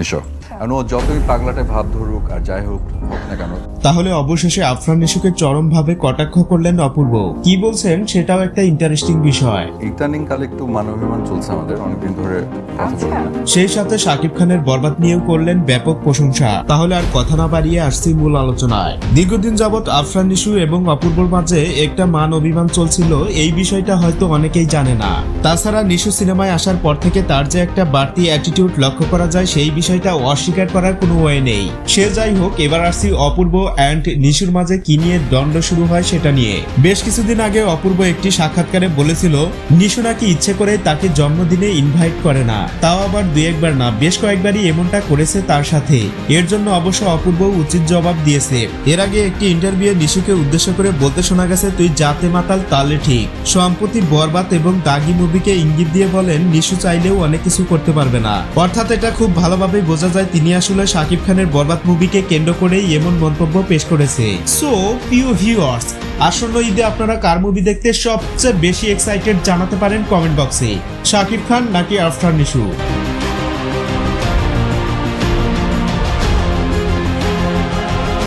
নিশো কারণ ও যতই পাগলাটে ভাব ধরুক আর যাই হোক হোক না কেন। তাহলে অবশেষে আফরান নিশুকে চরমভাবে কটাক্ষ করলেন অপূর্ব। কি বলছেন? সেটাও একটা ইন্টারেস্টিং বিষয়। ইদানিং কালে একটু মানবাভিমান চলছে আমাদের অনেকদিন ধরে কথা বলি না সেই সাথে শাকিব খানের বরবাদ নিয়েও করলেন ব্যাপক প্রশংসা। তাহলে আর কথা না বাড়িয়ে আসছি মূল আলোচনায়। দীর্ঘদিন যাবৎ আফরান নিশু এবং অপূর্বর মাঝে একটা মান অভিমান চলছিল এই বিষয়টা হয়তো অনেকেই জানে না। তাছাড়া নিশু সিনেমায় আসার পর থেকে তার যে একটা বাড়তি অ্যাটিটিউড লক্ষ্য করা যায় সেই বিষয়টা অস্বীকার করার কোনো ওয়ে নেই। সে যাই হোক, এবার আসছি অপূর্ব অ্যান্ড নিশুর মাঝে কি নিয়ে দ্বন্দ্ব শুরু হয় সেটা নিয়ে। বেশ কিছুদিন আগে অপূর্ব একটি সাক্ষাৎকারে বলেছিল, নিশু নাকি ইচ্ছে করে তাকে জন্মদিনে ইনভাইট করে না। তাও আবার দুই একবার না, বেশ কয়েকবারই এমনটা করেছে তার সাথে। এর জন্য অবশ্য অপূর্ব উচিত জবাব দিয়েছে। এর আগে একটি ইন্টারভিউ নিশুকে উদ্দেশ্য করে বলতে শোনা গেছে, তুই জাতে মাতাল, তালে ঠিক। সম্প্রতি বরবাত এবং দাগি মুভিকে ইঙ্গিত দিয়ে বলেন, নিশু চাইলেও অনেক কিছু করতে পারবে না। অর্থাৎ এটা খুব ভালোভাবে বোঝা যায় তিনি আসলে শাকিব খানের বরবাদ মুভিকে কেন্দ্র করেই এমন মন্তব্য পেশ করেছে। সো পিউ ভিউয়ার্স আসন্ন ঈদে আপনারা কার মুভি দেখতে সবচেয়ে বেশি এক্সাইটেড জানাতে পারেন কমেন্ট বক্সে শাকিব খান নাকি আফটার নিশু?